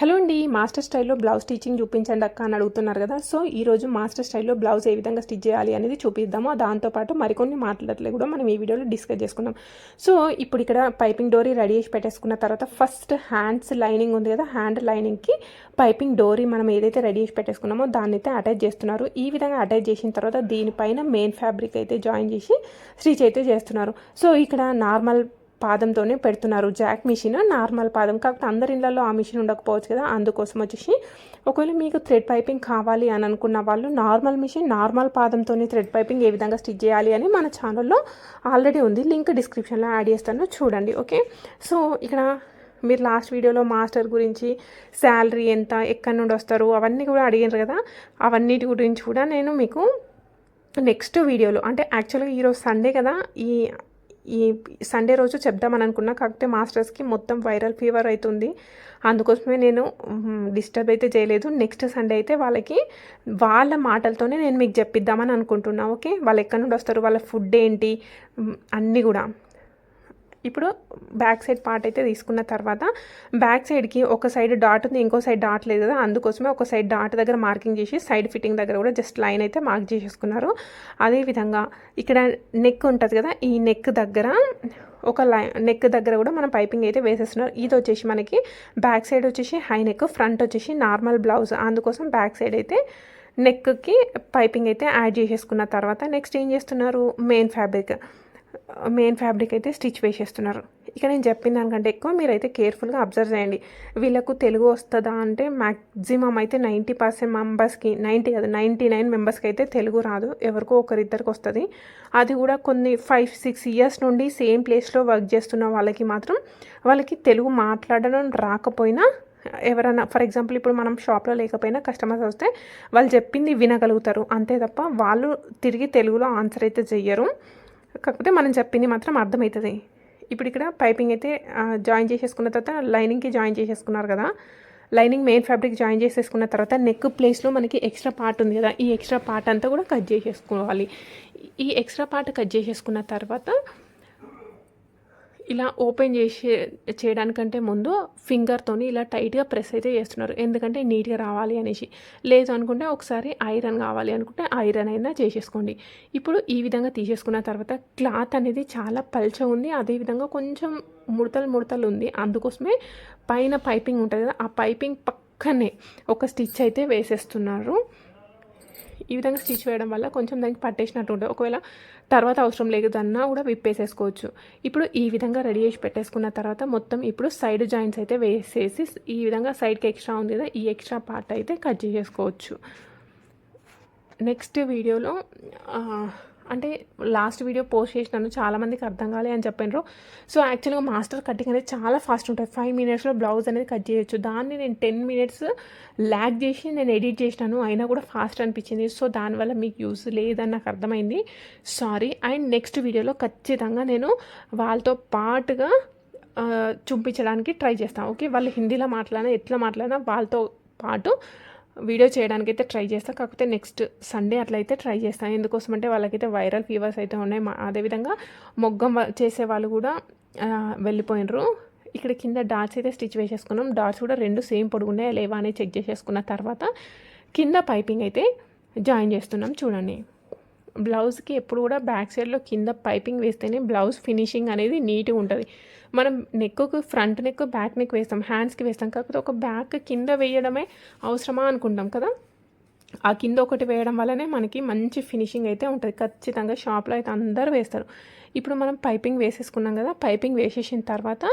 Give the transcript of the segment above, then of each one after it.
Hello అండి master స్టైల్లో blouse stitching చూపించండి అక్క అని అడుగుతున్నారు కదా. సో ఈరోజు మాస్టర్ స్టైల్లో బ్లౌజ్ ఏ విధంగా స్టిచ్ చేయాలి అనేది చూపిద్దాము. దాంతోపాటు మరికొన్ని మాట్లాడలే కూడా మనం ఈ వీడియోలో డిస్కస్ చేసుకుందాం. సో ఇప్పుడు ఇక్కడ పైపింగ్ డోరీ రెడీ చేసి పెట్టేసుకున్న తర్వాత ఫస్ట్ హ్యాండ్స్ లైనింగ్ ఉంది కదా హ్యాండ్ లైనింగ్కి పైపింగ్ డోరీ మనం ఏదైతే రెడీ చేసి పెట్టేసుకున్నామో దాన్ని అయితే అటాచ్ చేస్తున్నారు. ఈ విధంగా అటాచ్ చేసిన తర్వాత దీనిపైన మెయిన్ ఫ్యాబ్రిక్ అయితే జాయిన్ చేసి స్టిచ్ అయితే చేస్తున్నారు. సో ఇక్కడ నార్మల్ పాదంతోనే పెడుతున్నారు. జాక్ మిషన్ నార్మల్ పాదం. కాకపోతే అందరి ఇళ్ళల్లో ఆ మిషన్ ఉండకపోవచ్చు కదా. అందుకోసం వచ్చేసి ఒకవేళ మీకు థ్రెడ్ పైపింగ్ కావాలి అని అనుకున్న వాళ్ళు నార్మల్ మిషన్ నార్మల్ పాదంతోనే థ్రెడ్ పైపింగ్ ఏ విధంగా స్టిచ్ చేయాలి అని మన ఛానల్లో ఆల్రెడీ ఉంది. లింక్ డిస్క్రిప్షన్లో యాడ్ చేస్తాను. చూడండి. ఓకే? సో ఇక్కడ మీరు లాస్ట్ వీడియోలో మాస్టర్ గురించి శాలరీ ఎంత ఎక్కడి నుండి వస్తారు అవన్నీ కూడా అడిగారు కదా. అవన్నిటి గురించి కూడా నేను మీకు నెక్స్ట్ వీడియోలో అంటే యాక్చువల్గా ఈరోజు సండే కదా ఈ ఈ సండే రోజు చెప్దామని అనుకున్నా కాకపోతే మాస్టర్స్కి మొత్తం వైరల్ ఫీవర్ అవుతుంది అందుకోసమే నేను డిస్టర్బ్ అయితే చేయలేదు. నెక్స్ట్ సండే అయితే వాళ్ళకి వాళ్ళ మాటలతోనే నేను మీకు చెప్పిద్దామని అనుకుంటున్నా ఓకే? వాళ్ళు ఎక్కడి నుండి వస్తారు? వాళ్ళ ఫుడ్ ఏంటి? అన్నీ కూడా. ఇప్పుడు బ్యాక్ సైడ్ పార్ట్ అయితే తీసుకున్న తర్వాత బ్యాక్ సైడ్కి ఒక సైడ్ డాట్ ఉంది ఇంకో సైడ్ డాట్ లేదు కదా అందుకోసమే ఒక సైడ్ డాట్ దగ్గర మార్కింగ్ చేసి సైడ్ ఫిట్టింగ్ దగ్గర కూడా జస్ట్ లైన్ అయితే మార్క్ చేసేసుకున్నారు. అదేవిధంగా ఇక్కడ నెక్ ఉంటుంది కదా ఈ నెక్ దగ్గర ఒక లై నెక్ దగ్గర కూడా మనం పైపింగ్ అయితే వేసేస్తున్నారు. ఇది వచ్చేసి మనకి బ్యాక్ సైడ్ వచ్చేసి హై నెక్ ఫ్రంట్ వచ్చేసి నార్మల్ బ్లౌజ్. అందుకోసం బ్యాక్ సైడ్ అయితే నెక్కి పైపింగ్ అయితే యాడ్ చేసేసుకున్న తర్వాత నెక్స్ట్ ఏం చేస్తున్నారు? Main fabric. మెయిన్ ఫ్యాబ్రిక్ అయితే స్టిచ్ వేసేస్తున్నారు. ఇక నేను చెప్పిన దానికంటే ఎక్కువ మీరైతే కేర్ఫుల్గా అబ్జర్వ్ చేయండి. వీళ్ళకు తెలుగు వస్తుందా అంటే మ్యాక్సిమం అయితే నైంటీ పర్సెంట్ మెంబర్స్కి నైంటీ కాదు నైంటీ నైన్ మెంబర్స్కి అయితే తెలుగు రాదు. ఎవరికో ఒకరిద్దరికి వస్తుంది. అది కూడా కొన్ని ఫైవ్ సిక్స్ ఇయర్స్ నుండి సేమ్ ప్లేస్లో వర్క్ చేస్తున్న వాళ్ళకి మాత్రం వాళ్ళకి తెలుగు మాట్లాడడం రాకపోయినా ఎవరైనా ఫర్ ఎగ్జాంపుల్ ఇప్పుడు మనం షాప్లో లేకపోయినా కస్టమర్స్ వస్తే వాళ్ళు చెప్పింది వినగలుగుతారు. అంతే తప్ప వాళ్ళు తిరిగి తెలుగులో ఆన్సర్ అయితే చెయ్యరు. కాకపోతే మనం చెప్పింది మాత్రం అర్థమవుతుంది ఇప్పుడు ఇక్కడ పైపింగ్ అయితే జాయిన్ చేసేసుకున్న తర్వాత లైనింగ్కి జాయిన్ చేసేసుకున్నారు కదా. లైనింగ్ మెయిన్ ఫ్యాబ్రిక్ జాయిన్ చేసేసుకున్న తర్వాత నెక్ ప్లేస్లో మనకి ఎక్స్ట్రా పార్ట్ ఉంది కదా. ఈ ఎక్స్ట్రా పార్ట్ అంతా కూడా కట్ చేసేసుకోవాలి. ఈ ఎక్స్ట్రా పార్ట్ కట్ చేసేసుకున్న తర్వాత ఇలా ఓపెన్ చేసే చేయడానికంటే ముందు ఫింగర్తోని ఇలా టైట్గా ప్రెస్ అయితే చేస్తున్నారు. ఎందుకంటే నీట్గా రావాలి అనేసి. లేదు అనుకుంటే ఒకసారి ఐరన్ కావాలి అనుకుంటే ఐరన్ అయినా చేసేసుకోండి. ఇప్పుడు ఈ విధంగా తీసేసుకున్న తర్వాత క్లాత్ అనేది చాలా పల్చ ఉంది. అదేవిధంగా కొంచెం ముడతలు ముడతలు ఉంది. అందుకోసమే పైన పైపింగ్ ఉంటుంది కదా ఆ పైపింగ్ పక్కనే ఒక స్టిచ్ అయితే వేసేస్తున్నారు. ఈ విధంగా స్టిచ్ వేయడం వల్ల కొంచెం దానికి పట్టేసినట్టు ఉంటుంది. ఒకవేళ తర్వాత అవసరం లేదన్నా కూడా విప్పేసేసుకోవచ్చు. ఇప్పుడు ఈ విధంగా రెడీ చేసి పెట్టేసుకున్న తర్వాత మొత్తం ఇప్పుడు సైడ్ జాయింట్స్ అయితే వేసేసి ఈ విధంగా సైడ్కి ఎక్స్ట్రా ఉంది కదా ఈ ఎక్స్ట్రా పార్ట్ అయితే కట్ చేసేసుకోవచ్చు. నెక్స్ట్ వీడియోలో అంటే లాస్ట్ వీడియో పోస్ట్ చేసినాను చాలామందికి అర్థం కాలే అని చెప్పినారు. సో యాక్చువల్గా మాస్టర్ కటింగ్ అనేది చాలా ఫాస్ట్ ఉంటుంది. ఫైవ్ మినిట్స్లో బ్లౌజ్ అనేది కట్ చేయొచ్చు. దాన్ని నేను టెన్ మినిట్స్ ల్యాగ్ చేసి నేను ఎడిట్ చేసినాను. అయినా కూడా ఫాస్ట్ అనిపించింది. సో దానివల్ల మీకు యూస్ లేదని నాకు అర్థమైంది. సారీ అండ్ నెక్స్ట్ వీడియోలో ఖచ్చితంగా నేను వాళ్ళతో పాటుగా uh, చూపించడానికి ట్రై చేస్తాను. ఓకే వాళ్ళు హిందీలో మాట్లాడినా ఎట్లా మాట్లాడినా వాళ్ళతో పాటు వీడియో చేయడానికి అయితే ట్రై చేస్తాను కాకపోతే నెక్స్ట్ సండే అట్లయితే ట్రై చేస్తాను ఎందుకోసం అంటే వాళ్ళకైతే వైరల్ ఫీవర్స్ అయితే ఉన్నాయి. మా- అదేవిధంగా మొగ్గం వ- చేసే వాళ్ళు కూడా వెళ్ళిపోయినరు. ఇక్కడ కింద డాట్స్ అయితే స్టిచ్ వేసేసుకున్నాం. డాట్స్ కూడా రెండు సేమ్ పొడుగున్నాయా లేవా అని చెక్ చేసేసుకున్న తర్వాత కింద పైపింగ్ అయితే జాయిన్ చేస్తున్నాం. చూడండి. బ్లౌజ్కి ఎప్పుడు కూడా బ్యాక్ సైడ్లో కింద పైపింగ్ వేస్తేనే బ్లౌజ్ ఫినిషింగ్ అనేది నీట్గా ఉంటుంది. మనం నెక్కు ఫ్రంట్ నెక్ బ్యాక్ నెక్ వేస్తాం హ్యాండ్స్కి వేస్తాం. కాకపోతే ఒక బ్యాక్ కింద వేయడమే అవసరమా అనుకుంటాం కదా? ఆ కింద ఒకటి వేయడం వల్లనే మనకి మంచి ఫినిషింగ్ అయితే ఉంటుంది. ఖచ్చితంగా షాప్లో అయితే అందరూ వేస్తారు. ఇప్పుడు మనం పైపింగ్ వేసేసుకున్నాం కదా పైపింగ్ వేసేసిన తర్వాత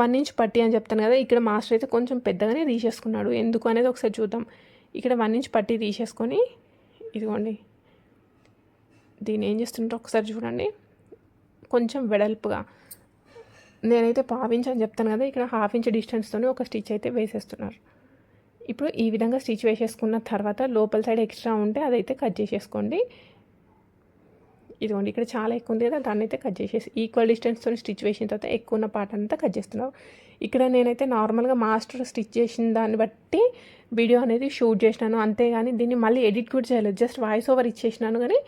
వన్ ఇంచ్ పట్టి అని చెప్తాను కదా ఇక్కడ మాస్టర్ అయితే కొంచెం పెద్దగానే తీసేసుకున్నాడు. ఎందుకు అనేది ఒకసారి చూద్దాం. ఇక్కడ వన్ ఇంచ్ పట్టి తీసేసుకొని ఇదిగోండి. దీన్ని ఏం చేస్తుంటే ఒకసారి చూడండి. కొంచెం వెడల్పుగా. నేనైతే పావించ్ అని చెప్తాను కదా ఇక్కడ హాఫ్ ఇంచ్ డిస్టెన్స్తోనే ఒక స్టిచ్ అయితే వేసేస్తున్నారు. ఇప్పుడు ఈ విధంగా స్టిచ్ వేసేసుకున్న తర్వాత లోపల సైడ్ ఎక్స్ట్రా ఉంటే అదైతే కట్ చేసేసుకోండి. ఇదిగోండి ఇక్కడ చాలా ఎక్కువ ఉంది కదా దాన్ని అయితే కట్ చేసేసి ఈక్వల్ డిస్టెన్స్తో స్టిచ్ వేసిన తర్వాత ఎక్కువ ఉన్న పార్ట్ అంతా కట్ చేస్తున్నావు. ఇక్కడ నేనైతే నార్మల్గా మాస్టర్ స్టిచ్ చేసిన దాన్ని బట్టి వీడియో అనేది షూట్ చేసినాను. అంతేగాని దీన్ని మళ్ళీ ఎడిట్ కూడా చేయలేదు. జస్ట్ వాయిస్ ఓవర్ ఇచ్చేసినాను కానీ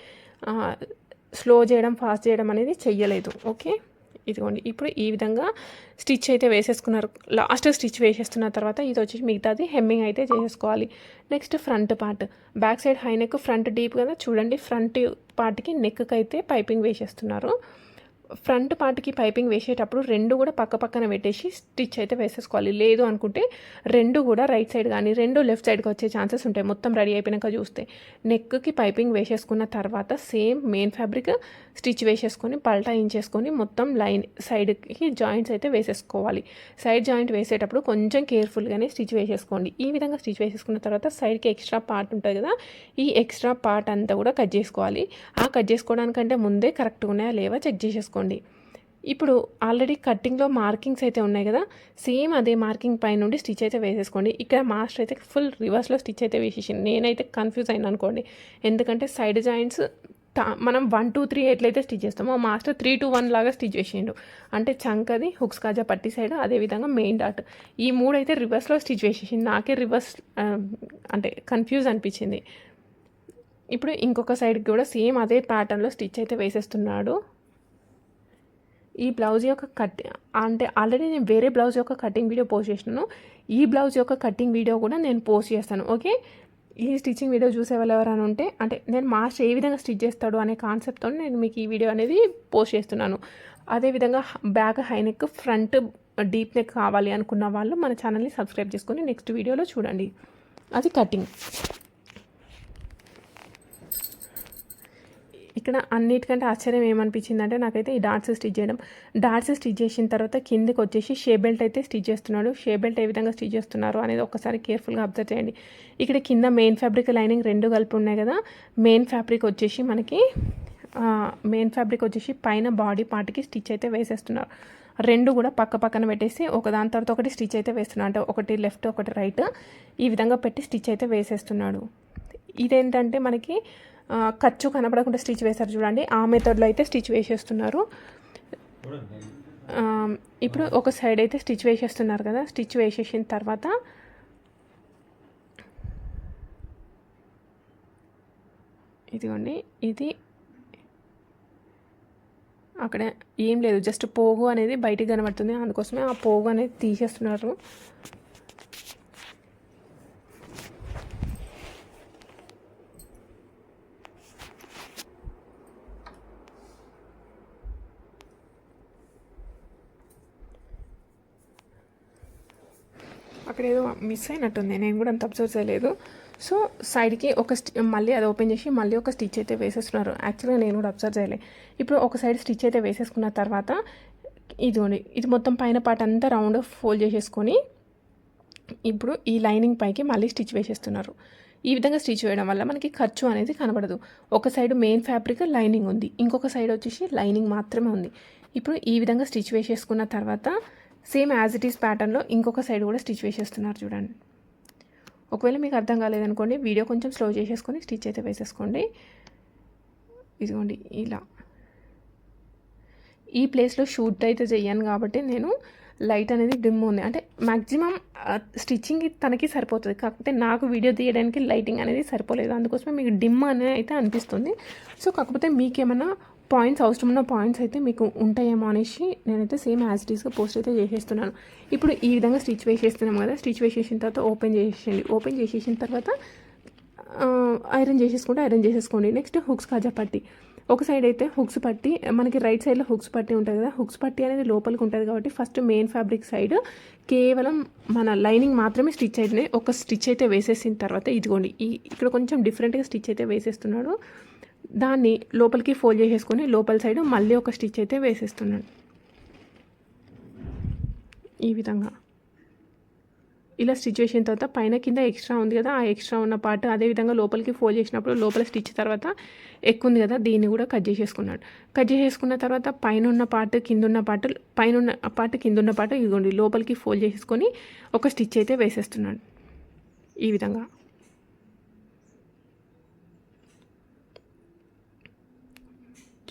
స్లో చేయడం ఫాస్ట్ చేయడం అనేది చెయ్యలేదు. ఓకే ఇదిగోండి. ఇప్పుడు ఈ విధంగా స్టిచ్ అయితే వేసేసుకున్నారు. లాస్ట్ స్టిచ్ వేసేస్తున్న తర్వాత ఇది వచ్చేసి మిగతాది హెమ్మింగ్ అయితే చేసేసుకోవాలి. Next front part back side high neck front deep కదా? చూడండి ఫ్రంట్ పార్ట్కి నెక్కి అయితే పైపింగ్ వేసేస్తున్నారు. ఫ్రంట్ పార్ట్కి పైపింగ్ వేసేటప్పుడు రెండు కూడా పక్క పక్కన పెట్టేసి స్టిచ్ అయితే వేసేసుకోవాలి. లేదు అనుకుంటే రెండు కూడా రైట్ సైడ్ కానీ రెండు లెఫ్ట్ సైడ్కి వచ్చే ఛాన్సెస్ ఉంటాయి మొత్తం రెడీ అయిపోయినాక చూస్తే. నెక్కి పైపింగ్ వేసేసుకున్న తర్వాత సేమ్ మెయిన్ ఫ్యాబ్రిక్ స్టిచ్ వేసేసుకొని పల్టా ఇంచేసుకొని మొత్తం లైన్ సైడ్కి జాయింట్స్ అయితే వేసేసుకోవాలి. సైడ్ జాయింట్ వేసేటప్పుడు కొంచెం కేర్ఫుల్గానే స్టిచ్ వేసేసుకోండి. ఈ విధంగా స్టిచ్ వేసేసుకున్న తర్వాత సైడ్కి ఎక్స్ట్రా పార్ట్ ఉంటుంది కదా ఈ ఎక్స్ట్రా పార్ట్ అంతా కూడా కట్ చేసుకోవాలి. ఆ కట్ చేసుకోవడానికంటే ముందే కరెక్ట్గా ఉన్నాయా లేవా చెక్ చేసేసుకోండి. ఇప్పుడు ఆల్రెడీ కట్టింగ్లో మార్కింగ్స్ అయితే ఉన్నాయి కదా సేమ్ అదే మార్కింగ్ పై నుండి స్టిచ్ అయితే వేసేసుకోండి. ఇక్కడ మాస్టర్ అయితే ఫుల్ రివర్స్లో స్టిచ్ అయితే వేసేసింది నేనైతే కన్ఫ్యూజ్ అయినా అనుకోండి. ఎందుకంటే సైడ్ జాయింట్స్ మనం వన్ టూ త్రీ ఎట్లయితే స్టిచ్ చేస్తామో మాస్టర్ త్రీ టూ వన్ లాగా స్టిచ్ చేసిండు అంటే చంకది హుక్స్ కాజా పట్టి సైడ్ అదేవిధంగా మెయిన్ డాట్. ఈ మూడు అయితే రివర్స్లో స్టిచ్ వేసేసింది నాకే రివర్స్ అంటే కన్ఫ్యూజ్ అనిపించింది. ఇప్పుడు ఇంకొక సైడ్కి కూడా సేమ్ అదే ప్యాటర్న్లో స్టిచ్ అయితే వేసేస్తున్నాడు. ఈ బ్లౌజ్ యొక్క కట్ అంటే ఆల్రెడీ నేను వేరే బ్లౌజ్ యొక్క కటింగ్ వీడియో పోస్ట్ చేసినాను. ఈ బ్లౌజ్ యొక్క కటింగ్ వీడియో కూడా నేను పోస్ట్ చేస్తాను ఓకే? ఈ స్టిచ్చింగ్ వీడియో చూసే వాళ్ళు ఎవరైనా ఉంటే అంటే నేను మాస్టర్ ఏ విధంగా స్టిచ్ చేస్తాడు అనే కాన్సెప్ట్తో నేను మీకు ఈ వీడియో అనేది పోస్ట్ చేస్తున్నాను. అదేవిధంగా back high neck front deep neck కావాలి అనుకున్న వాళ్ళు మన ఛానల్ని సబ్స్క్రైబ్ చేసుకొని నెక్స్ట్ వీడియోలో చూడండి. అది కటింగ్. ఇక్కడ అన్నిటికంటే ఆశ్చర్యం ఏమనిపించింది అంటే నాకైతే ఈ డాట్స్ స్టిచ్ చేయడం. డాట్స్ స్టిచ్ చేసిన తర్వాత కిందకి వచ్చేసి షే బెల్ట్ అయితే స్టిచ్ చేస్తున్నాడు. షే బెల్ట్ ఏ విధంగా స్టిచ్ చేస్తున్నారు అనేది ఒకసారి కేర్ఫుల్గా అబ్జర్వ్ చేయండి. ఇక్కడ కింద మెయిన్ ఫ్యాబ్రిక్ లైనింగ్ రెండు కలిపి ఉన్నాయి కదా. మెయిన్ ఫ్యాబ్రిక్ వచ్చేసి మనకి మెయిన్ ఫ్యాబ్రిక్ వచ్చేసి పైన బాడీ పార్ట్కి స్టిచ్ అయితే వేసేస్తున్నారు. రెండు కూడా పక్క పక్కన పెట్టేసి ఒకదాని తర్వాత ఒకటి స్టిచ్ అయితే వేస్తున్నాడు. అంటే ఒకటి లెఫ్ట్ ఒకటి రైట్ ఈ విధంగా పెట్టి స్టిచ్ అయితే వేసేస్తున్నాడు. ఇదేంటంటే మనకి ఖర్చు కనపడకుండా స్టిచ్ వేశారు చూడండి. ఆ మెథడ్లో అయితే స్టిచ్ వేసేస్తున్నారు. ఇప్పుడు ఒక సైడ్ అయితే స్టిచ్ వేసేస్తున్నారు కదా. స్టిచ్ వేసేసిన తర్వాత ఇదిగోండి. ఇది అక్కడ ఏం లేదు. జస్ట్ పోగు అనేది బయటికి కనబడుతుంది. అందుకోసమే ఆ పోగు అనేది తీసేస్తున్నారు. అక్కడ ఏదో మిస్ అయినట్టుంది. నేను కూడా అంత అబ్జర్వ్ చేయలేదు. సో సైడ్కి ఒక మళ్ళీ అది ఓపెన్ చేసి మళ్ళీ ఒక స్టిచ్ అయితే వేసేస్తున్నారు. యాక్చువల్గా నేను కూడా అబ్జర్వ్ చేయలేదు ఇప్పుడు ఒక సైడ్ స్టిచ్ అయితే వేసేసుకున్న తర్వాత ఇదిగోండి ఇది మొత్తం పైన పార్ట్ అంతా రౌండ్ ఫోల్డ్ చేసేసుకొని ఇప్పుడు ఈ లైనింగ్ పైకి మళ్ళీ స్టిచ్ వేసేస్తున్నారు. ఈ విధంగా స్టిచ్ వేయడం వల్ల మనకి ఖర్చు అనేది కనబడదు. ఒక సైడ్ మెయిన్ ఫ్యాబ్రిక్ లైనింగ్ ఉంది. ఇంకొక సైడ్ వచ్చేసి లైనింగ్ మాత్రమే ఉంది. ఇప్పుడు ఈ విధంగా స్టిచ్ వేసేసుకున్న తర్వాత సేమ్ యాజ్ ఇట్ ఈస్ ప్యాటర్న్లో ఇంకొక సైడ్ కూడా స్టిచ్ వేసేస్తున్నారు చూడండి. ఒకవేళ మీకు అర్థం కాలేదనుకోండి వీడియో కొంచెం స్లో చేసేసుకొని స్టిచ్ అయితే వేసేసుకోండి. ఇదిగోండి ఇలా. ఈ ప్లేస్లో షూట్ అయితే చెయ్యాను కాబట్టి నేను లైట్ అనేది డిమ్ ఉంది. అంటే మ్యాక్సిమం స్టిచ్చింగ్ తనకి సరిపోతుంది. కాకపోతే నాకు వీడియో తీయడానికి లైటింగ్ అనేది సరిపోలేదు. అందుకోసమే మీకు డిమ్ అనేది అయితే అనిపిస్తుంది. సో కాకపోతే మీకేమైనా పాయింట్స్ అవసరం ఉన్న పాయింట్స్ అయితే మీకు ఉంటాయేమో అనేసి నేనైతే సేమ్ యాజ్ ఇట్ ఈస్గా పోస్ట్ అయితే చేసేస్తున్నాను. ఇప్పుడు ఈ విధంగా స్టిచ్ వేసేస్తున్నాం కదా స్టిచ్ వేసేసిన తర్వాత ఓపెన్ చేసేయండి. ఓపెన్ చేసేసిన తర్వాత ఐరన్ చేసేసుకుంటే ఐరన్ చేసేసుకోండి. నెక్స్ట్ హుక్స్ కాజా పట్టి. ఒక సైడ్ అయితే హుక్స్ పట్టి మనకి రైట్ సైడ్లో హుక్స్ పట్టి ఉంటుంది కదా హుక్స్ పట్టి అనేది లోపలికి ఉంటుంది కాబట్టి ఫస్ట్ మెయిన్ ఫ్యాబ్రిక్ సైడ్ కేవలం మన లైనింగ్ మాత్రమే స్టిచ్ అయితే ఒక స్టిచ్ అయితే వేసేసిన తర్వాత ఇదిగోండి. ఈ ఇక్కడ కొంచెం డిఫరెంట్గా స్టిచ్ అయితే వేసేస్తున్నాడు. దాన్ని లోపలికి ఫోల్డ్ చేసేసుకొని లోపల సైడ్ మళ్ళీ ఒక స్టిచ్ అయితే వేసేస్తున్నాడు. ఈ విధంగా. ఇలా స్టిచ్ చేసిన తర్వాత పైన కింద ఎక్స్ట్రా ఉంది కదా ఆ ఎక్స్ట్రా ఉన్న పార్ట్ అదేవిధంగా లోపలికి ఫోల్డ్ చేసినప్పుడు లోపల స్టిచ్ తర్వాత ఎక్కువ ఉంది కదా దీన్ని కూడా కట్ చేసేసుకున్నాడు. కట్ చేసేసుకున్న తర్వాత పైన ఉన్న పార్ట్ కింద ఉన్న పార్ట్ పైన ఉన్న పార్ట్ కింద ఉన్న పార్ట్ ఇదిగోండి లోపలికి ఫోల్డ్ చేసేసుకొని ఒక స్టిచ్ అయితే వేసేస్తున్నాడు. ఈ విధంగా.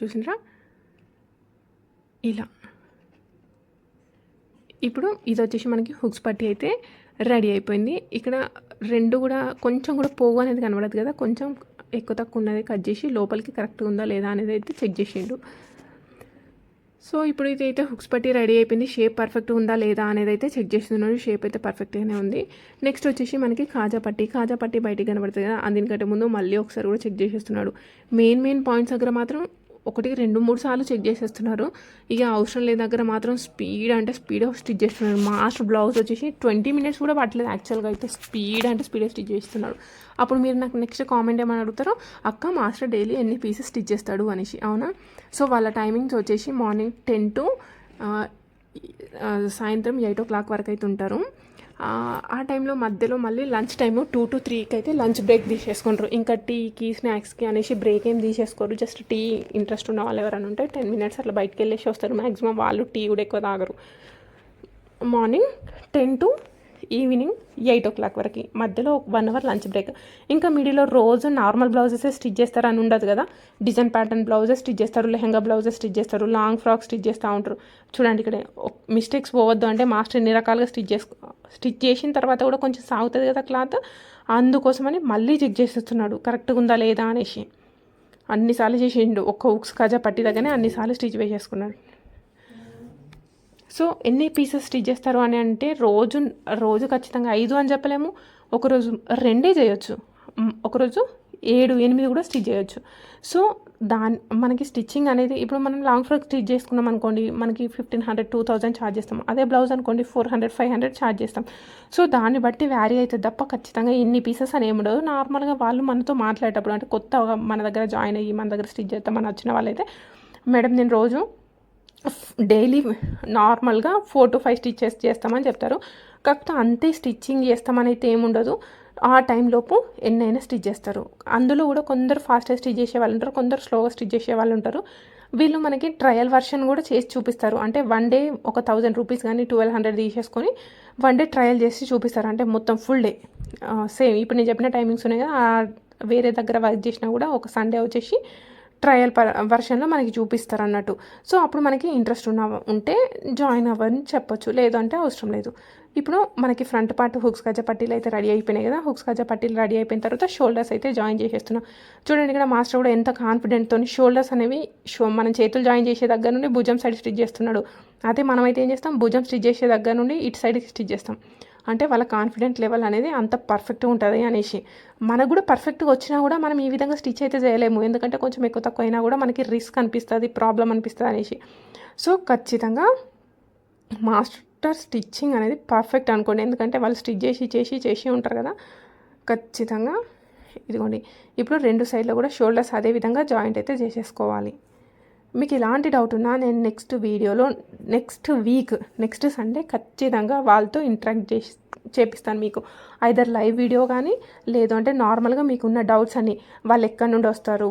చూసినరా? ఇలా. ఇప్పుడు ఇది వచ్చేసి మనకి హుక్స్ పట్టి అయితే రెడీ అయిపోయింది. ఇక్కడ రెండు కూడా కొంచెం కూడా పోగు అనేది కనబడదు కదా. కొంచెం ఎక్కువ తక్కువ ఉన్నది కట్ చేసి లోపలికి కరెక్ట్గా ఉందా లేదా అనేది అయితే చెక్ చేసిండు. సో ఇప్పుడు ఇదైతే హుక్స్ పట్టి రెడీ అయిపోయింది. షేప్ పర్ఫెక్ట్ ఉందా లేదా అనేది అయితే చెక్ చేస్తున్నాడు షేప్ అయితే పర్ఫెక్ట్గానే ఉంది. నెక్స్ట్ వచ్చేసి మనకి కాజా పట్టి. కాజా పట్టి బయటికి కనబడుతుంది కదా. అందుకంటే ముందు మళ్ళీ ఒకసారి కూడా చెక్ చేసేస్తున్నాడు. మెయిన్ మెయిన్ పాయింట్స్ దగ్గర మాత్రం ఒకటికి రెండు మూడు సార్లు చెక్ చేసేస్తున్నారు. ఇక అవసరం లేని దగ్గర మాత్రం స్పీడ్ అంటే స్పీడ్ స్టిచ్ చేస్తున్నారు. మాస్టర్ బ్లౌజ్ వచ్చేసి ట్వంటీ మినిట్స్ కూడా పట్టలేదు. యాక్చువల్గా అయితే స్పీడ్ అంటే స్పీడ్ స్టిచ్ చేస్తున్నాడు అప్పుడు మీరు నాకు నెక్స్ట్ కామెంట్ ఏమని అడుగుతారో అక్క మాస్టర్ డైలీ ఎన్ని పీసెస్ స్టిచ్ చేస్తాడు? అనేసి. అవునా? సో వాళ్ళ టైమింగ్స్ వచ్చేసి మార్నింగ్ టెన్ టు సాయంత్రం ఎయిట్ ఓ క్లాక్ వరకు అయితే ఉంటారు. ఆ, టైంలో మధ్యలో మళ్ళీ లంచ్ టైము టూ టు త్రీకి అయితే లంచ్ బ్రేక్ తీసేసుకుంటారు. ఇంకా టీకి స్నాక్స్కి అనేసి బ్రేక్ ఏం తీసేసుకోరు. జస్ట్ టీ ఇంట్రెస్ట్ ఉన్న వాళ్ళు ఎవరైనా ఉంటే టెన్ మినిట్స్ అట్లా బయటకు వెళ్ళేసి వస్తారు. మ్యాక్సిమం వాళ్ళు టీ కూడా ఎక్కువ తాగరు. Morning ten to evening eight o'clock వరకు. మధ్యలో వన్ అవర్ లంచ్ బ్రేక్. ఇంకా మిడిలో రోజు నార్మల్ బ్లౌజెస్ స్టిచ్ చేస్తారు అని ఉండదు కదా. డిజైన్ ప్యాటర్న్ బ్లౌజెస్ స్టిచ్ చేస్తారు లెహంగా బ్లౌజెస్ స్టిచ్ చేస్తారు లాంగ్ ఫ్రాక్ స్టిచ్ చేస్తూ ఉంటారు. చూడండి ఇక్కడ మిస్టేక్స్ పోవద్దు అంటే మాస్టర్ ఎన్ని రకాలుగా స్టిచ్ చేసుకో స్టిచ్ చేసిన తర్వాత కూడా కొంచెం సాగుతుంది కదా క్లాత్. అందుకోసమని మళ్ళీ చెక్ చేసేస్తున్నాడు. కరెక్ట్గా ఉందా లేదా అనేసి. అన్నిసార్లు చేసిండు. ఒక్క ఉక్స్ కాజా పట్టి దగ్గరనే అన్నిసార్లు స్టిచ్ వేసేసుకున్నాడు. సో ఎన్ని పీసెస్ స్టిచ్ చేస్తారు అని అంటే రోజు రోజు ఖచ్చితంగా ఐదు అని చెప్పలేము. ఒకరోజు రెండే చేయొచ్చు. ఒకరోజు ఏడు ఎనిమిది కూడా స్టిచ్ చేయొచ్చు. సో దాని మనకి స్టిచ్చింగ్ అనేది ఇప్పుడు మనం లాంగ్ ఫ్రాక్ స్టిచ్ చేసుకున్నాం అనుకోండి మనకి fifteen hundred two thousand charge చేస్తాం. అదే బ్లౌజ్ అనుకోండి four hundred five hundred charge చేస్తాం. సో దాన్ని బట్టి వ్యారీ అవుతుంది తప్ప ఖచ్చితంగా ఎన్ని పీసెస్ అని ఏముండదు నార్మల్గా వాళ్ళు మనతో మాట్లాడేటప్పుడు అంటే కొత్తగా మన దగ్గర జాయిన్ అయ్యి మన దగ్గర స్టిచ్ చేస్తామని వచ్చిన వాళ్ళైతే మేడం నేను రోజు డైలీ నార్మల్గా ఫోర్ టు ఫైవ్ స్టిచ్చెస్ చేస్తామని చెప్తారు. కాకపోతే అంతే స్టిచ్చింగ్ చేస్తామని అయితే ఏముండదు. ఆ టైంలోపు ఎన్నైనా స్టిచ్ చేస్తారు. అందులో కూడా కొందరు ఫాస్ట్గా స్టిచ్ చేసే వాళ్ళు ఉంటారు కొందరు స్లోగా స్టిచ్ చేసే వాళ్ళు ఉంటారు. వీళ్ళు మనకి ట్రయల్ వర్షన్ కూడా చేసి చూపిస్తారు. అంటే వన్ డే ఒక థౌజండ్ రూపీస్ కానీ ట్వెల్వ్ హండ్రెడ్ తీసేసుకొని వన్ డే ట్రయల్ చేసి చూపిస్తారు. అంటే మొత్తం ఫుల్ డే. సేమ్ ఇప్పుడు నేను చెప్పిన టైమింగ్స్ ఉన్నాయి కదా వేరే దగ్గర వర్క్ చేసినా కూడా ఒక సండే వచ్చేసి ట్రయల్ పర్ వర్షన్లో మనకి చూపిస్తారు అన్నట్టు సో అప్పుడు మనకి ఇంట్రెస్ట్ ఉన్న ఉంటే జాయిన్ అవ్వని చెప్పొచ్చు. లేదంటే అవసరం లేదు. ఇప్పుడు మనకి ఫ్రంట్ పార్ట్ హుక్స్ గజ పట్టీలు అయితే రెడీ అయిపోయినాయి కదా. హుక్స్ గజ పట్టీలు రెడీ అయిపోయిన తర్వాత షోల్డర్స్ అయితే జాయిన్ చేసేస్తున్నాం. చూడండి ఇక్కడ మాస్టర్ కూడా ఎంత కాన్ఫిడెంట్తో షోల్డర్స్ అనేవి షో మనం చేతులు జాయిన్ చేసే దగ్గర నుండి భుజం సైడ్ స్టిచ్ చేస్తున్నాడు. అదే మనం అయితే ఏం చేస్తాం? భుజం స్టిచ్ చేసే దగ్గర నుండి ఇటు సైడ్కి స్టిచ్ చేస్తాం. అంటే వాళ్ళ కాన్ఫిడెంట్ లెవెల్ అనేది అంత పర్ఫెక్ట్గా ఉంటుంది అనేసి. మనకు కూడా పర్ఫెక్ట్గా వచ్చినా కూడా మనం ఈ విధంగా స్టిచ్ అయితే చేయలేము. ఎందుకంటే కొంచెం ఎక్కువ తక్కువ అయినా కూడా మనకి రిస్క్ అనిపిస్తుంది ప్రాబ్లం అనిపిస్తుంది అనేసి. సో ఖచ్చితంగా మాస్టర్ స్టిచ్చింగ్ అనేది పర్ఫెక్ట్ అనుకోండి. ఎందుకంటే వాళ్ళు స్టిచ్ చేసి చేసి చేసి ఉంటారు కదా. ఖచ్చితంగా ఇదిగోండి. ఇప్పుడు రెండు సైడ్లో కూడా షోల్డర్స్ అదే విధంగా జాయింట్ అయితే చేసేసుకోవాలి. మీకు ఇలాంటి డౌట్ ఉన్నా నేను నెక్స్ట్ వీడియోలో నెక్స్ట్ వీక్ నెక్స్ట్ సండే ఖచ్చితంగా వాళ్ళతో ఇంటరాక్ట్ చేసి చేపిస్తాను మీకు. ఐదర్ లైవ్ వీడియో కానీ లేదు అంటే నార్మల్గా మీకున్న డౌట్స్ అన్ని వాళ్ళు ఎక్కడి నుండి వస్తారు?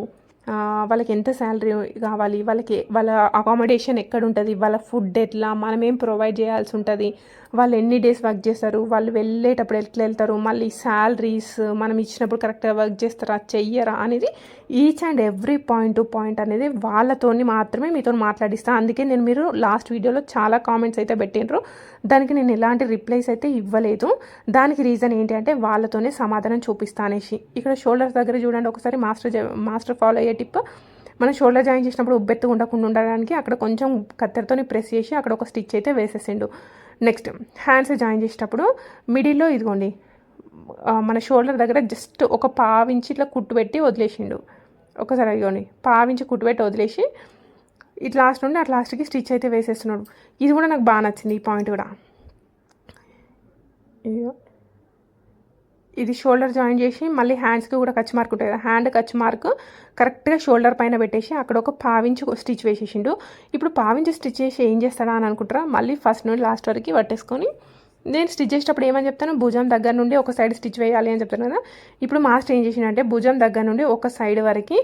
వాళ్ళకి ఎంత శాలరీ కావాలి? వాళ్ళకి వాళ్ళ అకామిడేషన్ ఎక్కడ ఉంటుంది వాళ్ళ ఫుడ్ ఎట్లా? మనం ఏం ప్రొవైడ్ చేయాల్సి ఉంటుంది? వాళ్ళు ఎన్ని డేస్ వర్క్ చేస్తారు వాళ్ళు వెళ్ళేటప్పుడు ఎట్లా వెళ్తారు మళ్ళీ శాలరీస్ మనం ఇచ్చినప్పుడు కరెక్ట్గా వర్క్ చేస్తారా చెయ్యరా అనేది each and every point to point అనేది వాళ్ళతోని మాత్రమే మీతో మాట్లాడిస్తాను అందుకే నేను మీరు లాస్ట్ వీడియోలో చాలా కామెంట్స్ అయితే పెట్టినరు దానికి నేను ఎలాంటి రిప్లైస్ అయితే ఇవ్వలేదు. దానికి రీజన్ ఏంటి అంటే వాళ్ళతోనే సమాధానం చూపిస్తా అనేసి. ఇక్కడ షోల్డర్స్ దగ్గర చూడండి ఒకసారి మాస్టర్ మాస్టర్ ఫాలో అయ్యే టిప్ మనం షోల్డర్ జాయిన్ చేసినప్పుడు ఉబ్బెత్తు ఉండకుండా ఉండడానికి అక్కడ కొంచెం కత్తెరతోని ప్రెస్ చేసి అక్కడ ఒక స్టిచ్ అయితే వేసేసిండు. నెక్స్ట్ హ్యాండ్స్ జాయిన్ చేసేటప్పుడు మిడిల్లో ఇదిగోండి మన షోల్డర్ దగ్గర జస్ట్ ఒక పావించి ఇట్లా కుట్టు పెట్టి వదిలేసిండు. ఒకసారి ఇదిగోండి పావించి కుట్టు పెట్టి వదిలేసి ఇటు లాస్ట్ నుండి అటు లాస్ట్కి స్టిచ్ అయితే వేసేస్తున్నాడు. ఇది కూడా నాకు బాగా నచ్చింది ఈ పాయింట్ కూడా. ఇదిగో. ఇది షోల్డర్ జాయిన్ చేసి మళ్ళీ హ్యాండ్స్కి కూడా కచ్ మార్క్ ఉంటుంది కదా హ్యాండ్ కచ్ మార్క్ కరెక్ట్గా షోల్డర్ పైన పెట్టేసి అక్కడ ఒక పావించి స్టిచ్ వేసేసిండు. ఇప్పుడు పావించి స్టిచ్ చేసి ఏం చేస్తాడా అని అనుకుంటారా? మళ్ళీ ఫస్ట్ నుండి లాస్ట్ వరకు పట్టేసుకొని నేను స్టిచ్ చేసేటప్పుడు ఏమని చెప్తాను? భుజం దగ్గర నుండి ఒక సైడ్ స్టిచ్ వేయాలి అని చెప్తాను కదా. ఇప్పుడు మాస్టర్ ఏం చేసిండంటే భుజం దగ్గర నుండి ఒక సైడ్ వరకు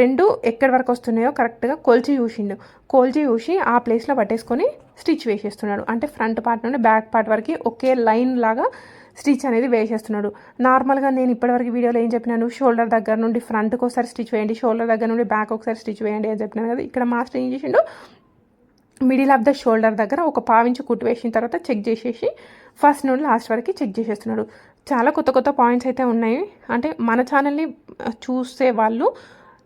రెండు ఎక్కడి వరకు వస్తున్నాయో కరెక్ట్గా కొల్చి చూసిండు. కొల్చి చూసి ఆ ప్లేస్లో పట్టేసుకొని స్టిచ్ వేసేస్తున్నాడు. అంటే ఫ్రంట్ పార్ట్ నుండి బ్యాక్ పార్ట్ వరకు ఒకే లైన్ లాగా స్టిచ్ అనేది వేసేస్తున్నాడు. నార్మల్గా నేను ఇప్పటివరకు వీడియోలో ఏం చెప్పినాను? షోల్డర్ దగ్గర నుండి ఫ్రంట్కి ఒకసారి స్టిచ్ వేయండి షోల్డర్ దగ్గర నుండి బ్యాక్ ఒకసారి స్టిచ్ వేయండి అని చెప్పినాను కదా ఇక్కడ మాస్టర్ ఏం చేసిండు? మిడిల్ ఆఫ్ ద షోల్డర్ దగ్గర ఒక పావించి కుట్టు వేసిన తర్వాత చెక్ చేసేసి ఫస్ట్ నుండి లాస్ట్ వరకు చెక్ చేసేస్తున్నాడు. చాలా కొత్త కొత్త పాయింట్స్ అయితే ఉన్నాయి. అంటే మన ఛానల్ని చూసే వాళ్ళు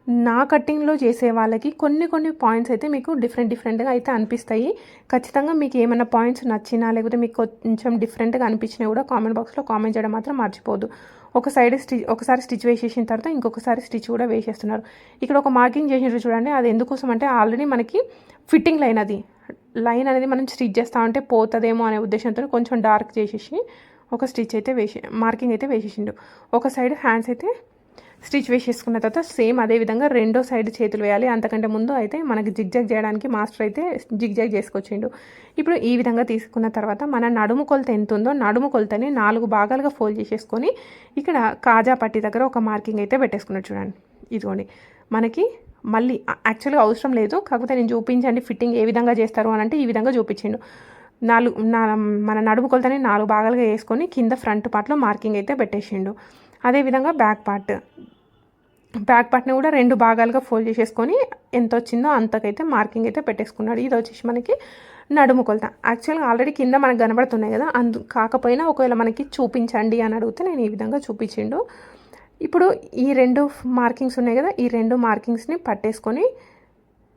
నా కట్టింగ్లో చేసే వాళ్ళకి కొన్ని కొన్ని పాయింట్స్ అయితే మీకు డిఫరెంట్ డిఫరెంట్గా అయితే అనిపిస్తాయి. ఖచ్చితంగా మీకు ఏమైనా పాయింట్స్ నచ్చినా లేకపోతే మీకు కొంచెం డిఫరెంట్గా అనిపించినా కూడా కామెంట్ బాక్స్లో కామెంట్ చేయడం మాత్రం మర్చిపోదు ఒక సైడ్ స్టిచ్ ఒకసారి స్టిచ్ వేసేసిన తర్వాత ఇంకొకసారి స్టిచ్ కూడా వేసేస్తున్నారు. ఇక్కడ ఒక మార్కింగ్ చేసినట్టు చూడండి. అది ఎందుకోసం అంటే ఆల్రెడీ మనకి ఫిట్టింగ్ లైన్ అది. లైన్ అనేది మనం స్టిచ్ చేస్తా ఉంటే పోతుందేమో అనే ఉద్దేశంతో కొంచెం డార్క్ చేసేసి ఒక స్టిచ్ అయితే వేసి మార్కింగ్ అయితే వేసేసిండు. ఒక సైడ్ హ్యాండ్స్ అయితే స్టిచ్ వేసేసుకున్న తర్వాత సేమ్ అదే విధంగా రెండో సైడ్ చేతులు వేయాలి. అంతకంటే ముందు అయితే మనకి జిగ్జాగ్ చేయడానికి మాస్టర్ అయితే జిగ్జాగ్ చేసుకొచ్చిండు. ఇప్పుడు ఈ విధంగా తీసుకున్న తర్వాత మన నడుము కొలత ఎంత ఉందో నడుము కొలతని నాలుగు భాగాలుగా ఫోల్డ్ చేసేసుకొని ఇక్కడ కాజా పట్టి దగ్గర ఒక మార్కింగ్ అయితే పెట్టేసుకున్నాడు చూడండి. ఇదిగోండి. మనకి మళ్ళీ యాక్చువల్గా అవసరం లేదు. కాకపోతే నేను చూపించండి ఫిట్టింగ్ ఏ విధంగా చేస్తారు అని అంటే ఈ విధంగా చూపించిండు. నాలుగు నా మన నడుము కొలతని నాలుగు భాగాలుగా వేసుకొని కింద ఫ్రంట్ పార్ట్లో మార్కింగ్ అయితే పెట్టేసిండు. అదేవిధంగా బ్యాక్ పార్ట్ బ్యాక్ పార్ట్ని కూడా రెండు భాగాలుగా ఫోల్డ్ చేసేసుకొని ఎంత వచ్చిందో అంతకైతే మార్కింగ్ అయితే పెట్టేసుకున్నాడు. ఇది వచ్చేసి మనకి నడుము కొలత. యాక్చువల్గా ఆల్రెడీ కింద మనకు కనబడుతున్నాయి కదా అందు కాకపోయినా ఒకవేళ మనకి చూపించండి అని అడిగితే నేను ఈ విధంగా చూపించిండు. ఇప్పుడు ఈ రెండు మార్కింగ్స్ ఉన్నాయి కదా ఈ రెండు మార్కింగ్స్ని పట్టేసుకొని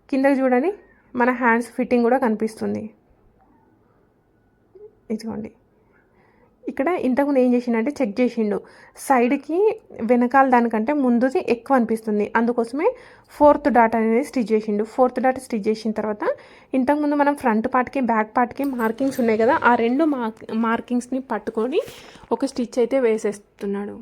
కిందకి చూడండి మన హ్యాండ్స్ ఫిట్టింగ్ కూడా కనిపిస్తుంది. ఇదిగోండి. ఇక్కడ ఇంతకుముందు ఏం చేసిండంటే చెక్ చేసిండు. సైడ్కి వెనకాల దానికంటే ముందుది ఎక్కువ అనిపిస్తుంది. అందుకోసమే ఫోర్త్ డాట్ అనేది స్టిచ్ చేసిండు. ఫోర్త్ డాట్ స్టిచ్ చేసిన తర్వాత ఇంతకుముందు మనం ఫ్రంట్ పార్ట్కి బ్యాక్ పార్ట్కి మార్కింగ్స్ ఉన్నాయి కదా ఆ రెండు మార్క్ మార్కింగ్స్ని పట్టుకొని ఒక స్టిచ్ అయితే వేసేస్తున్నాడు.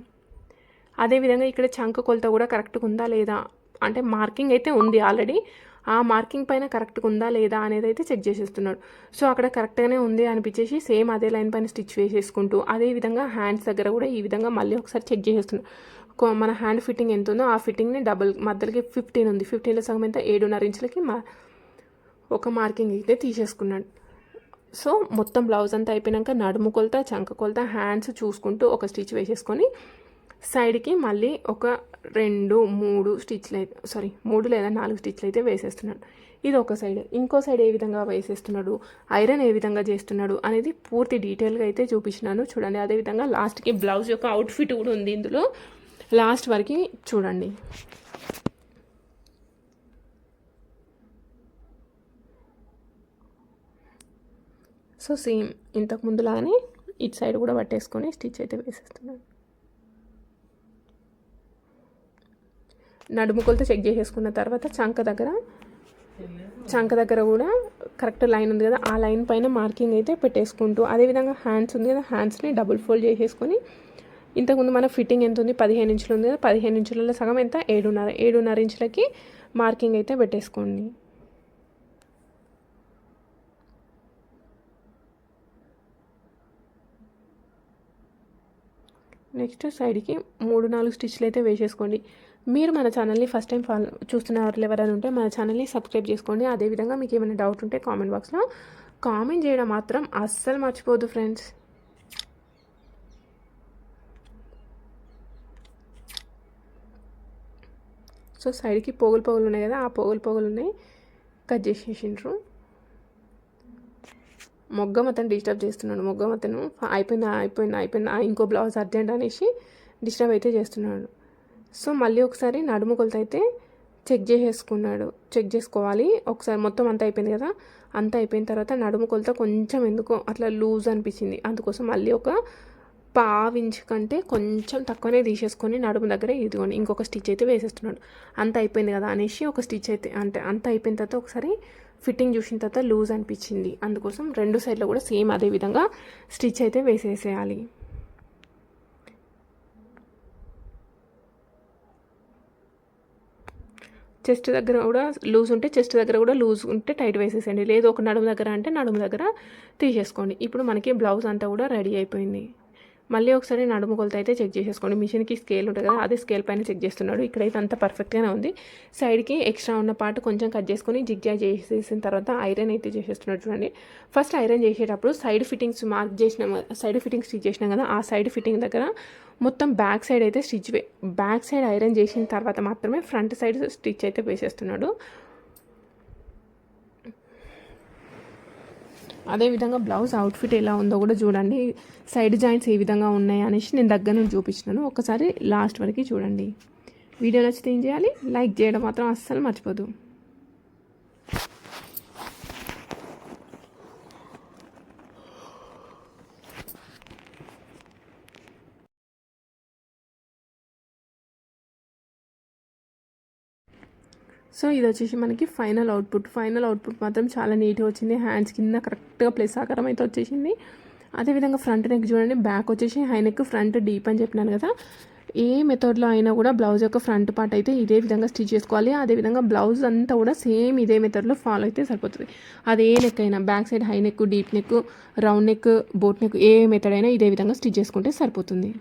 అదేవిధంగా ఇక్కడ చంక కొలత కూడా కరెక్ట్గా ఉందా లేదా అంటే మార్కింగ్ అయితే ఉంది ఆల్రెడీ ఆ మార్కింగ్ పైన కరెక్ట్గా ఉందా లేదా అనేది అయితే చెక్ చేసేస్తున్నాడు. సో అక్కడ కరెక్ట్గానే ఉంది అనిపించేసి సేమ్ అదే లైన్ పైన స్టిచ్ వేసేసుకుంటూ అదే విధంగా హ్యాండ్స్ దగ్గర కూడా ఈ విధంగా మళ్ళీ ఒకసారి చెక్ చేసేస్తున్నాడు. మన హ్యాండ్ ఫిట్టింగ్ ఎంత ఉందో ఆ ఫిట్టింగ్ని డబుల్ మధ్యలోకి ఫిఫ్టీన్ ఉంది. ఫిఫ్టీన్లో సగం ఎంత? ఏడున్నర ఇంచులకి మా ఒక మార్కింగ్ అయితే తీసేసుకున్నాడు. సో మొత్తం బ్లౌజ్ అంతా అయిపోయాక నడుము కొలత చంక కొలత హ్యాండ్స్ చూసుకుంటూ ఒక స్టిచ్ వేసేసుకొని సైడ్కి మళ్ళీ ఒక రెండు మూడు స్టిచ్లు అయితే సారీ మూడు లేదా నాలుగు స్టిచ్లు అయితే వేసేస్తున్నాడు. ఇది ఒక సైడ్. ఇంకో సైడ్ ఏ విధంగా వేసేస్తున్నాడు? ఐరన్ ఏ విధంగా చేస్తున్నాడు? అనేది పూర్తి డీటెయిల్గా అయితే చూపించినాను చూడండి అదేవిధంగా లాస్ట్కి బ్లౌజ్ యొక్క అవుట్ఫిట్ కూడా ఉంది ఇందులో. లాస్ట్ వరకు చూడండి. సో సేమ్ ఇంతకు ముందులాగానే ఇటు సైడ్ కూడా పట్టేసుకొని స్టిచ్ అయితే వేసేస్తున్నాను నడుము చెక్ చేసేసుకున్న తర్వాత చంక దగ్గర చంక దగ్గర కూడా కరెక్ట్ లైన్ ఉంది కదా ఆ లైన్ పైన మార్కింగ్ అయితే పెట్టేసుకుంటూ అదేవిధంగా హ్యాండ్స్ ఉంది కదా హ్యాండ్స్ని డబుల్ ఫోల్డ్ చేసేసుకొని ఇంతకుముందు మన ఫిట్టింగ్ ఎంత ఉంది? పదిహేను ఇంచులు ఉంది కదా పదిహేను ఇంచులలో సగం ఎంత? ఏడున్నర ఏడున్నర ఇంచులకి మార్కింగ్ అయితే పెట్టేసుకోండి. నెక్స్ట్ సైడ్కి మూడు నాలుగు స్టిచ్లు అయితే వేసేసుకోండి. మీరు మన ఛానల్ని ఫస్ట్ టైం ఫాలో చూస్తున్న వాళ్ళు ఎవరైనా ఉంటే మన ఛానల్ని సబ్స్క్రైబ్ చేసుకోండి. అదేవిధంగా మీకు ఏమైనా డౌట్ ఉంటే కామెంట్ బాక్స్లో కామెంట్ చేయడం మాత్రం అస్సలు మర్చిపోదు ఫ్రెండ్స్ సో సైడ్కి పోగులు పోగులు ఉన్నాయి కదా ఆ పోగులు పోగులు ఉన్నాయి. కట్ చేసేసిండ్రు. మొగ్గం అతను డిస్టర్బ్ చేస్తున్నాడు. మొగ్గం అతను అయిపోయిందా అయిపోయిందా అయిపోయిందా ఇంకో బ్లౌజ్ అర్జెంట్ అనేసి డిస్టర్బ్ అయితే చేస్తున్నాడు. సో మళ్ళీ ఒకసారి నడుము కొలత అయితే చెక్ చేసేసుకున్నాడు. చెక్ చేసుకోవాలి. ఒకసారి మొత్తం అంతా అయిపోయింది కదా? అంతా అయిపోయిన తర్వాత నడుము కొలత కొంచెం ఎందుకో అట్లా లూజ్ అనిపించింది. అందుకోసం మళ్ళీ ఒక పావించ్ కంటే కొంచెం తక్కువనే తీసేసుకొని నడుము దగ్గర ఇదిగోండి ఇంకొక స్టిచ్ అయితే వేసేస్తున్నాడు. అంత అయిపోయింది కదా అనేసి ఒక స్టిచ్ అయితే అంటే అంత అయిపోయిన తర్వాత ఒకసారి ఫిట్టింగ్ చూసిన తర్వాత లూజ్ అనిపించింది. అందుకోసం రెండు సైడ్లో కూడా సేమ్ అదే విధంగా స్టిచ్ అయితే వేసేసేయాలి. చెస్ట్ దగ్గర కూడా లూజ్ ఉంటే చెస్ట్ దగ్గర కూడా లూజ్ ఉంటే టైట్ వేసేసేయండి. లేదు ఒక నడుము దగ్గర అంటే నడుము దగ్గర తీసేసుకోండి. ఇప్పుడు మనకి బ్లౌజ్ అంతా కూడా రెడీ అయిపోయింది. మళ్ళీ ఒకసారి నడుము కొలత అయితే చెక్ చేసేసుకోండి. మిషన్కి స్కేల్ ఉంటుంది కదా అదే స్కేల్ పైన చెక్ చేస్తున్నాడు. ఇక్కడైతే అంత పర్ఫెక్ట్గానే ఉంది. సైడ్కి ఎక్స్ట్రా ఉన్న పార్ట్ కొంచెం కట్ చేసుకొని జిగ్జా చేసేసిన తర్వాత ఐరన్ అయితే చేసేస్తున్నాడు చూడండి. ఫస్ట్ ఐరన్ చేసేటప్పుడు సైడ్ ఫిట్టింగ్స్ మార్క్ చేసినాం సైడ్ ఫిట్టింగ్ స్టిచ్ చేసినాం కదా ఆ సైడ్ ఫిట్టింగ్ దగ్గర మొత్తం బ్యాక్ సైడ్ అయితే స్టిచ్ బ్యాక్ సైడ్ ఐరన్ చేసిన తర్వాత మాత్రమే ఫ్రంట్ సైడ్ స్టిచ్ అయితే వేసేస్తున్నాడు. అదేవిధంగా బ్లౌజ్ అవుట్ఫిట్ ఎలా ఉందో కూడా చూడండి. సైడ్ జాయింట్స్ ఏ విధంగా ఉన్నాయి అనేసి నేను దగ్గర నుంచి చూపించినాను ఒకసారి లాస్ట్ వరకు చూడండి. వీడియో నచ్చితే ఏం చేయాలి? లైక్ చేయడం మాత్రం అస్సలు మర్చిపోదు. సో ఇది వచ్చేసి మనకి ఫైనల్ అవుట్పుట్. ఫైనల్ అవుట్పుట్ మాత్రం చాలా నీట్గా వచ్చింది. హ్యాండ్స్ కింద కరెక్ట్గా ప్లేస్ ఆకారం అయితే వచ్చేసింది. అదేవిధంగా ఫ్రంట్ నెక్ చూడండి బ్యాక్ వచ్చేసి హై నెక్ ఫ్రంట్ డీప్ అని చెప్పినాను కదా. ఏ మెథడ్లో అయినా కూడా బ్లౌజ్ యొక్క ఫ్రంట్ పార్ట్ అయితే ఇదే విధంగా స్టిచ్ చేసుకోవాలి. అదేవిధంగా బ్లౌజ్ అంతా కూడా సేమ్ ఇదే మెథడ్లో ఫాలో అయితే సరిపోతుంది. అది ఏ నెక్ అయినా back side high neck deep neck round neck boat neck ఏ మెథడ్ అయినా ఇదే విధంగా స్టిచ్ చేసుకుంటే సరిపోతుంది.